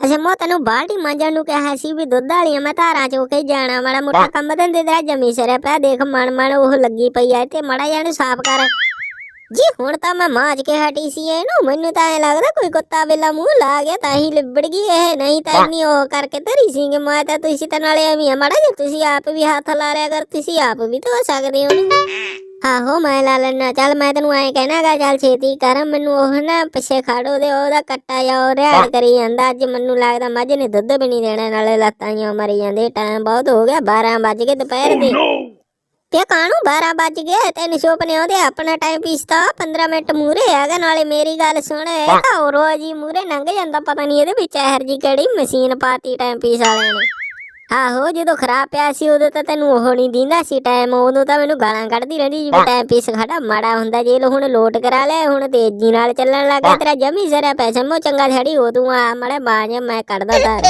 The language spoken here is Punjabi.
ਅੱਛਾ ਮੈਂ ਤੈਨੂੰ ਬਾਲਟੀ ਮਾਂਜਣ ਨੂੰ ਕਿਹਾ ਸੀ ਵੀ ਦੁੱਧ ਵਾਲੀਆਂ ਮੈਂ ਧਾਰਾਂ ਚੋ ਕੇ ਜਾਣਾ ਮਾੜਾ ਮੋਟਾ ਕੰਮ ਧੰਦੇ ਦਾ ਜਮੀ ਸਿਰੇ ਪਿਆ ਦੇਖ ਮਣ ਮਣ ਉਹ ਲੱਗੀ ਪਈ ਐ ਤੇ ਮੜਾ ਜਾਨੂੰ ਸਾਫ਼ ਕਰ। ਜੀ ਹੁਣ ਤਾਂ ਮੈਂ ਮਾਂਜ ਕੇ ਹਟੀ ਸੀ ਇਹਨੂੰ ਮੈਨੂੰ ਤਾਂ ਐ ਲੱਗਦਾ ਕੋਈ ਕੁੱਤਾ ਵੇਲਾ ਮੂੰਹ ਲਾ ਗਿਆ ਤਾਂ ਹੀ ਲਿਬੜ ਗਈ ਇਹ ਨਹੀਂ ਤਾਂ ਇੰਨੀ ਉਹ ਕਰਕੇ ਧਰੀ ਸੀਗੇ। ਮੈਂ ਤਾਂ ਤੁਸੀਂ ਤਾਂ ਨਾਲੇ ਐਵੇਂ ਆ ਮਾੜਾ ਜੇ ਤੁਸੀਂ ਆਪ ਵੀ ਹੱਥ ਲਾ ਲਿਆ ਕਰ ਤੁਸੀਂ ਆਪ ਵੀ ਧੋ ਸਕਦੇ ਹੋ। ਆਹੋ ਮੈਂ ਲਾ ਲੈਣਾ ਚੱਲ ਮੈਂ ਤੈਨੂੰ ਐਂ ਕਹਿਣਾਗਾ ਚੱਲ ਛੇਤੀ ਕਰ ਮੈਨੂੰ ਉਹ ਨਾ ਪਿੱਛੇ ਖੜੋ ਦੇ ਉਹਦਾ ਕੱਟਾ ਜਾ ਉਹ ਰਿਆੜ ਕਰੀ ਜਾਂਦਾ ਅੱਜ ਮੈਨੂੰ ਲੱਗਦਾ ਮੱਝ ਨੇ ਦੁੱਧ ਵੀ ਨਹੀਂ ਦੇਣਾ ਨਾਲੇ ਲੱਤਾਂ ਜਿਹੀਆਂ ਮਰੀ ਜਾਂਦੇ ਟਾਈਮ ਬਹੁਤ ਹੋ ਗਿਆ 12 ਵੱਜ ਗਏ ਦੁਪਹਿਰ ਦੇ। ਤੇ ਕਾਹਨੂੰ 12 ਵੱਜ ਗਏ? ਤੈਨੂੰ ਸੁਪਨੇ ਉਹਦੇ ਆਪਣਾ ਟਾਈਮ ਪੀਸਤਾ 15 ਮਿੰਟ ਮੂਰੇ ਹੈਗਾ ਨਾਲੇ ਮੇਰੀ ਗੱਲ ਸੁਣ ਇਹ ਤਾਂ ਉਹ ਰੋਜ਼ ਹੀ ਮੂਰੇ ਲੰਘ ਜਾਂਦਾ ਪਤਾ ਨਹੀਂ ਇਹਦੇ ਵਿੱਚ ਇਹਰ ਜੀ ਕਿਹੜੀ ਮਸ਼ੀਨ ਪਾਤੀ ਟਾਈਮ ਪੀਸ ਵਾਲਿਆਂ ਨੇ। ਆਹੋ, ਜਦੋਂ ਖਰਾਬ ਪਿਆ ਸੀ, ਉਦੋਂ ਤਾਂ ਤੈਨੂੰ ਉਹ ਨਹੀਂ ਦਿੰਦਾ ਸੀ ਟਾਈਮ ਉਦੋਂ ਤਾਂ ਮੈਨੂੰ ਗਾਲਾਂ ਕੱਢਦੀ ਰਹਿੰਦੀ ਜਿਵੇਂ ਟਾਈਮ ਪੀਸ ਖੜਾ ਮਾੜਾ ਹੁੰਦਾ, ਜੇ ਲੋ ਹੁਣ ਲੋਟ ਕਰਾ ਲਿਆ ਹੁਣ ਤੇਜ਼ੀ ਨਾਲ ਚੱਲਣ ਲੱਗਾ, ਤੇਰਾ ਜਮੀ ਜ਼ਰਾ ਪੈਸਾ ਮੋ ਚੰਗਾ ਛੜੀ ਉਦੋਂ ਆ, ਮੜਾ ਬਾਜ ਮੈਂ ਕੱਢਦਾ ਤਾਰ